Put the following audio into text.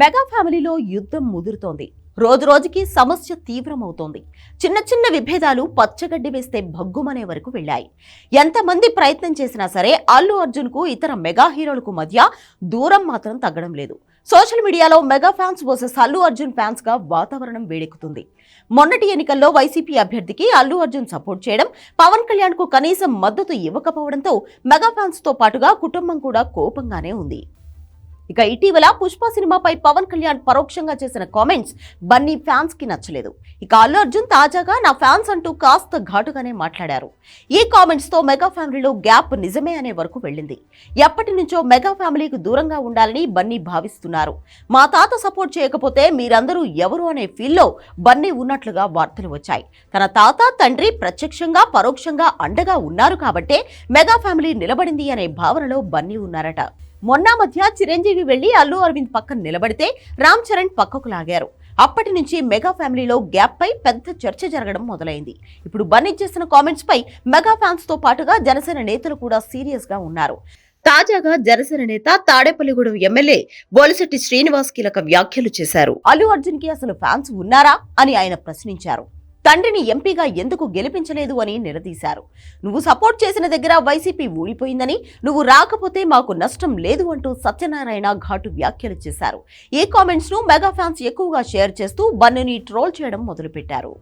Mega ఫ్యామిలీలో యుద్ధం ముదురుతోంది. రోజు రోజుకి సమస్య తీవ్రమవుతోంది. చిన్న చిన్న విభేదాలు పచ్చగడ్డి వేస్తే భగ్గుమనే వరకు వెళ్ళాయి. ఎంతమంది ప్రయత్నం చేసినా సరే అల్లు అర్జున్కు ఇతర మెగా హీరోలకు మధ్య దూరం మాత్రం తగ్గడం లేదు. సోషల్ మీడియాలో mega fans versus Allu Arjun ఫ్యాన్స్గా వాతావరణం వేడెక్కుతుంది. మొన్నటి ఎన్నికల్లో వైసీపీ అభ్యర్థికి అల్లు అర్జున్ సపోర్ట్ చేయడం పవన్ కళ్యాణ్కు కనీసం మద్దతు ఇవ్వకపోవడంతో మెగా ఫ్యాన్స్తో పాటుగా కుటుంబం కూడా కోపంగానే ఉంది. ఇక ఇటీవల పుష్ప సినిమాపై పవన్ కళ్యాణ్ పరోక్షంగా చేసిన కామెంట్స్ బన్నీ ఫ్యాన్స్కి నచ్చలేదు. ఇక అల్లు అర్జున్ తాజాగా నా ఫ్యాన్స్ అంటూ కాస్త ఘాటుగానే మాట్లాడారు. ఈ కామెంట్స్తో మెగా ఫ్యామిలీలో గ్యాప్ నిజమే అనే వరకు వెళ్ళింది. ఎప్పటి నుంచో మెగా ఫ్యామిలీకి దూరంగా ఉండాలని బన్నీ భావిస్తున్నారు. మా తాత సపోర్ట్ చేయకపోతే మీరందరూ ఎవరు అనే ఫీల్లో బన్నీ ఉన్నట్లుగా వార్తలు వచ్చాయి. తన తాత తండ్రి ప్రత్యక్షంగా పరోక్షంగా అండగా ఉన్నారు కాబట్టే మెగా ఫ్యామిలీ నిలబడింది అనే భావనలో బన్నీ ఉన్నారట. మొన్న మధ్య చిరంజీవి వెళ్ళి అల్లు అరవింద్ పక్కన నిలబడితే రామ్ చరణ్ పక్కకు లాగారు. అప్పటి నుంచి మెగా ఫ్యామిలీలో గ్యాప్ పై పెద్ద చర్చ జరగడం మొదలైంది. ఇప్పుడు బన్నీ చేసిన కామెంట్స్ పై మెగా ఫ్యాన్స్తో పాటుగా జనసేన నేతలు కూడా సీరియస్గా ఉన్నారు. తాజాగా జనసేన నేత తాడేపల్లిగూడెం ఎమ్మెల్యే బోలిశెట్టి శ్రీనివాస్ కీలక వ్యాఖ్యలు చేశారు. అల్లు అర్జున్కి అసలు ఫ్యాన్స్ ఉన్నారా అని ఆయన ప్రశ్నించారు. తండ్రిని ఎంపీగా ఎందుకు గెలిపించలేదు అని నిలదీశారు. నువ్వు సపోర్ట్ చేసిన దగ్గర వైసీపీ ఊడిపోయిందని నువ్వు రాకపోతే మాకు నష్టం లేదు అంటూ సత్యనారాయణ ఘాటు వ్యాఖ్యలు చేశారు. ఈ కామెంట్స్ను మెగా ఫ్యాన్స్ ఎక్కువగా షేర్ చేస్తూ బన్నుని ట్రోల్ చేయడం మొదలుపెట్టారు.